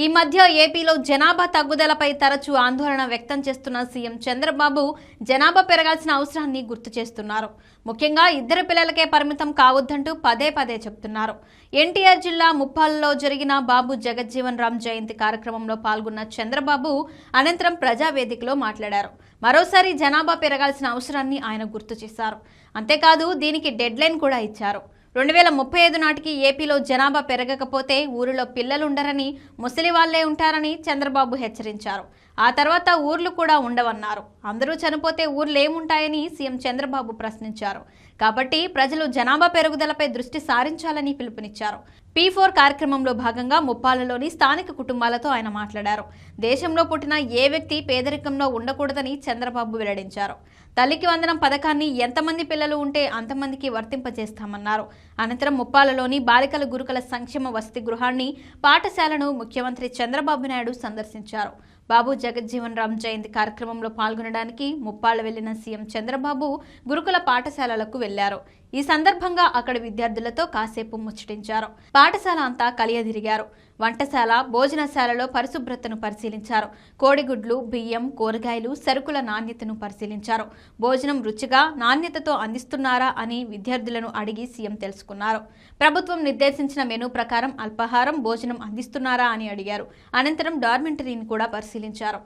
ఈ మధ్య ఏపీలో జనాభా తగ్గుదలపై తరచూ ఆందోళన వ్యక్తం చేస్తున్న సీఎం చంద్రబాబు జనాభా పెరగాల్సిన అవసరాన్ని గుర్తు చేస్తున్నారు. ముఖ్యంగా ఇద్దరు పిల్లలకే పరిమితం కావద్దంటూ పదే పదే చెప్తున్నారు. ఎన్టీఆర్ జిల్లా ముప్పాల్లో జరిగిన బాబు జగజ్జీవన్ రామ్ జయంతి కార్యక్రమంలో పాల్గొన్న చంద్రబాబు అనంతరం ప్రజావేదికలో మాట్లాడారు. మరోసారి జనాభా పెరగాల్సిన అవసరాన్ని ఆయన గుర్తు చేశారు. అంతేకాదు దీనికి డెడ్లైన్ కూడా ఇచ్చారు. రెండు వేల ముప్పై ఐదు నాటికి ఏపీలో జనాభా పెరగకపోతే ఊరిలో పిల్లలుండరని ముసలి వాళ్ళే ఉంటారని చంద్రబాబు హెచ్చరించారు. ఆ తర్వాత ఊర్లు కూడా ఉండవన్నారు. అందరూ చనిపోతే ఊర్లేముంటాయని సీఎం చంద్రబాబు ప్రశ్నించారు. కాబట్టి ప్రజలు జనాభా పెరుగుదలపై దృష్టి సారించాలని పిలుపునిచ్చారు. పీ ఫోర్ కార్యక్రమంలో భాగంగా ముప్పాలలోని స్థానిక కుటుంబాలతో ఆయన మాట్లాడారు. దేశంలో పుట్టిన ఏ వ్యక్తి పేదరికంలో ఉండకూడదని చంద్రబాబు వెల్లడించారు. తల్లికి వందనం పథకాన్ని ఎంతమంది పిల్లలు ఉంటే అంతమందికి వర్తింపజేస్తామన్నారు. అనంతరం ముప్పాలలోని బాలికల గురుకుల సంక్షేమ వసతి గృహాన్ని పాఠశాలను ముఖ్యమంత్రి చంద్రబాబు నాయుడు సందర్శించారు. బాబు జగజ్జీవన్ రామ్ జయంతి కార్యక్రమంలో పాల్గొనడానికి ముప్పాళ్ళ వెళ్ళిన సీఎం చంద్రబాబు గురుకుల పాఠశాలలకు వెళ్ళారు. ఈ సందర్భంగా అక్కడ విద్యార్థులతో కాసేపు ముచ్చటించారు. పాఠశాల అంతా కలియదిరిగారు. వంటశాల భోజనశాలలో పరిశుభ్రతను పరిశీలించారు. కోడిగుడ్లు బియ్యం కూరగాయలు సరుకుల నాణ్యతను పరిశీలించారు. భోజనం రుచిగా నాణ్యతతో అందిస్తున్నారా అని విద్యార్థులను అడిగి సీఎం తెలుసుకున్నారు. ప్రభుత్వం నిర్దేశించిన మెనూ ప్రకారం అల్పాహారం భోజనం అందిస్తున్నారా అని అడిగారు. అనంతరం డార్మెంటరీని కూడా పరిశీలించారు.